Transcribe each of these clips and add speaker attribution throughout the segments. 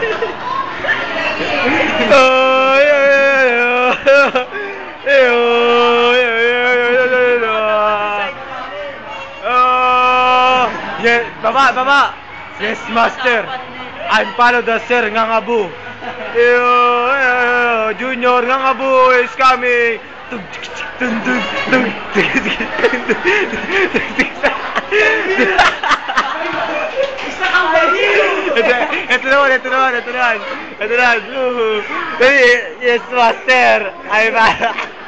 Speaker 1: Ay, ay, ay, ay, ay. Ah, yes, baba, baba. Yes, master. I'm follow the sir Ngangabu. Eyo, eyo, Junior Ngangabu is coming. Tug, tug, tug, tug, tug, tug, tug, tug, tug. Ito, ito naman, ito naman, ito naman. Yes, master. I'm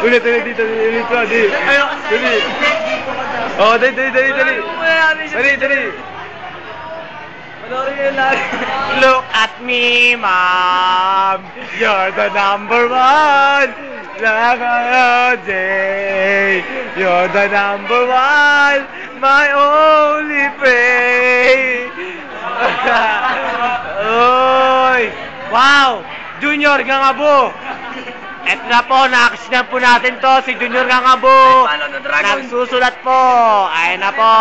Speaker 1: Ulit, ulit dito, ulit dito, dali. Dali. Oh, dali, dali, dali, dali. Dali, dali. Look at me, mom. You're the number one. Day. You're the number one. My only Wow! Junior Gangabo! Eto na po, nakakasinan po natin to, si Junior Gangabo. Nagsusulat po. Ayun na po.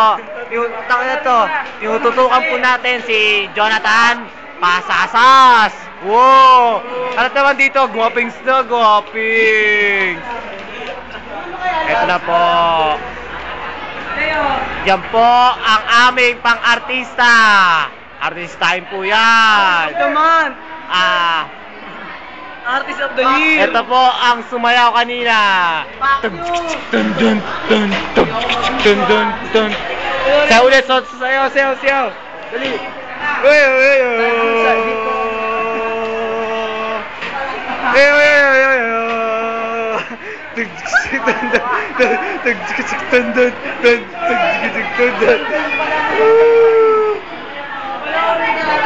Speaker 1: Yung tao na to, yung tutukan po natin si Jonathan Pasasas. Wow! Ano naman dito? Guwapings na, guwapings. Eto na po. Yan po ang aming pang-artista. Artistahin po yan.
Speaker 2: Naman!
Speaker 1: Ah,
Speaker 2: Artist of the year.
Speaker 1: ito po ang sumayaw kanina. Dun, dun, dun, dun, dun, dun, dun, dun. Sa ulit, so, sayaw, sayaw, sayaw. Dali. Uy, uy, uy. Uy, uy, uy, uy.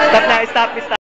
Speaker 1: Stop na, stop, stop.